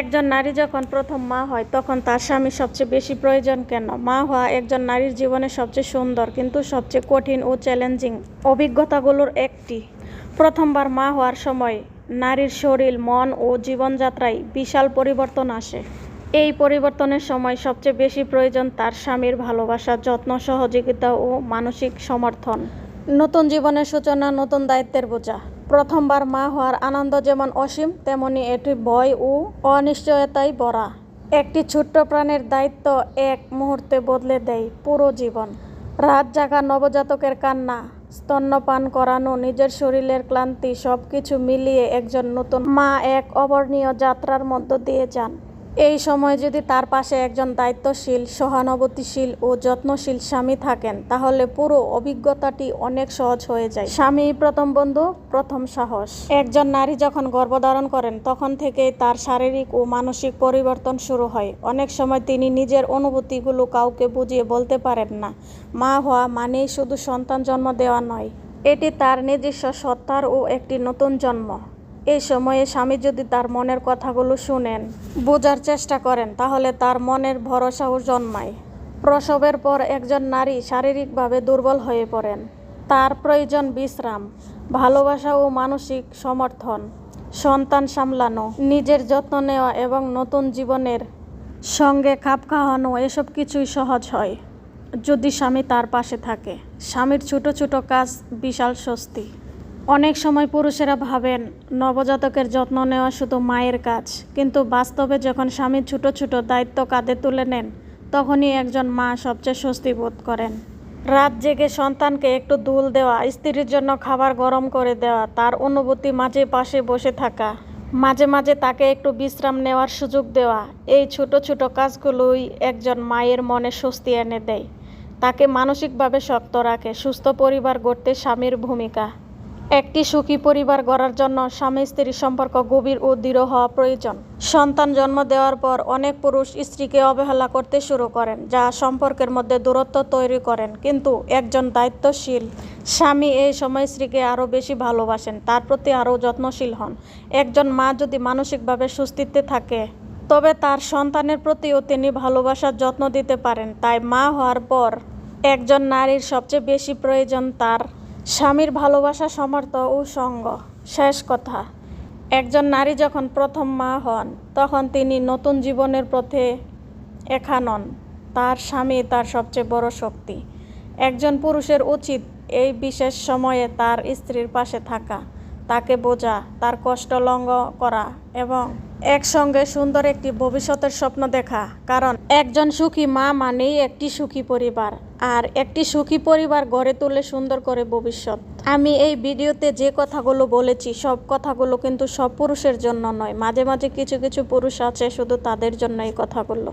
একজন নারী যখন প্রথম মা হয়, তখন তার স্বামী সবচেয়ে বেশি প্রয়োজন কেন? মা হওয়া একজন নারীর জীবনে সবচেয়ে সুন্দর, কিন্তু সবচেয়ে কঠিন ও চ্যালেঞ্জিং অভিজ্ঞতাগুলোর একটি। প্রথমবার মা হওয়ার সময় নারীর শরীর, মন ও জীবনযাত্রায় বিশাল পরিবর্তন আসে। এই পরিবর্তনের সময় সবচেয়ে বেশি প্রয়োজন তার স্বামীর ভালোবাসা, যত্ন, সহযোগিতা ও মানসিক সমর্থন। নতুন জীবনের সূচনা, নতুন দায়িত্বের বোঝা। প্রথমবার মা হওয়ার আনন্দ যেমন অসীম, তেমনি এটি ভয় ও অনিশ্চয়তায় ভরা। একটি ছোট্ট প্রাণের দায়িত্ব এক মুহূর্তে বদলে দেয় পুরো জীবন। রাত জাগা নবজাতকের কান্না, স্তন্যপান করানো, নিজের শরীরের ক্লান্তি সব কিছু মিলিয়ে একজন নতুন মা এক অবর্ণীয় যাত্রার মধ্য দিয়ে যান। এই সময় যদি তার পাশে একজন দায়িত্বশীল, সহানুভূতিশীল ও যত্নশীল স্বামী থাকেন, তাহলে পুরো অভিজ্ঞতাটি অনেক সহজ হয়ে যায়। স্বামী প্রথম বন্ধু, প্রথম সাহস। একজন নারী যখন গর্ভধারণ করেন, তখন থেকেই তার শারীরিক ও মানসিক পরিবর্তন শুরু হয়। অনেক সময় তিনি নিজের অনুভূতিগুলো কাউকে বুঝিয়ে বলতে পারেন না। মা হওয়া মানেই শুধু সন্তান জন্ম দেওয়া নয়, এটি তার নিজস্ব সত্তার ও একটি নতুন জন্ম। এই সময়ে স্বামী যদি তার মনের কথাগুলো শুনেন, বোঝার চেষ্টা করেন, তাহলে তার মনের ভরসাও জন্মায়। প্রসবের পর একজন নারী শারীরিকভাবে দুর্বল হয়ে পড়েন। তার প্রয়োজন বিশ্রাম, ভালোবাসা ও মানসিক সমর্থন, সন্তান সামলানো, নিজের যত্ন নেওয়া এবং নতুন জীবনের সঙ্গে খাপ খাওয়ানো, এসব কিছুই সহজ হয় যদি স্বামী তার পাশে থাকে। স্বামীর ছোট ছোট কাজ বিশাল স্বস্তি। অনেক সময় পুরুষেরা ভাবেন নবজাতকের যত্ন নেওয়া শুধু মায়ের কাজ। কিন্তু বাস্তবে যখন স্বামী ছোট ছোট দায়িত্ব কাঁধে তুলে নেন, তখনই একজন মা সবচেয়ে স্বস্তি বোধ করেন। রাত জেগে সন্তানকে একটু দুল দেওয়া, স্ত্রীর জন্য খাবার গরম করে দেওয়া, তার অনুভূতি মাঝে পাশে বসে থাকা, মাঝে মাঝে তাকে একটু বিশ্রাম নেওয়ার সুযোগ দেওয়া, এই ছোট ছোট কাজগুলোই একজন মায়ের মনে স্বস্তি এনে দেয়। তাকে মানসিকভাবে শক্ত রাখে, সুস্থ পরিবার গড়তে স্বামীর ভূমিকা। একটি সুখী পরিবার গড়ার জন্য স্বামী স্ত্রীর সম্পর্ক গভীর ও দৃঢ় হওয়া প্রয়োজন। সন্তান জন্ম দেওয়ার পর অনেক পুরুষ স্ত্রীকে অবহেলা করতে শুরু করেন, যা সম্পর্কের মধ্যে দূরত্ব তৈরি করেন। কিন্তু একজন দায়িত্বশীল স্বামী এই সময় স্ত্রীকে আরও বেশি ভালোবাসেন, তার প্রতি আরও যত্নশীল হন। একজন মা যদি মানসিকভাবে সুস্থিতে থাকে, তবে তার সন্তানের প্রতিও তিনি ভালোবাসার যত্ন দিতে পারেন। তাই মা হওয়ার পর একজন নারীর সবচেয়ে বেশি প্রয়োজন তার স্বামীর ভালোবাসা সমর্থ ও সঙ্গ। শেষ কথা, একজন নারী যখন প্রথম মা হন, তখন তিনি নতুন জীবনের পথে একা নন। তার স্বামী তার সবচেয়ে বড় শক্তি। একজন পুরুষের উচিত এই বিশেষ সময়ে তার স্ত্রীর পাশে থাকা। তাকে বোঝা, তার কষ্ট লঙ্ঘ করা এবং একসঙ্গে সুন্দর একটি ভবিষ্যতের স্বপ্ন দেখা। কারণ একজন সুখী মা মানেই একটি সুখী পরিবার, আর একটি সুখী পরিবার গড়ে তুলে সুন্দর করে ভবিষ্যৎ। আমি এই ভিডিওতে যে কথাগুলো বলেছি, সব কথাগুলো কিন্তু সব পুরুষের জন্য নয়, মাঝে মাঝে কিছু কিছু পুরুষ আছে শুধু তাদের জন্য এই কথাগুলো।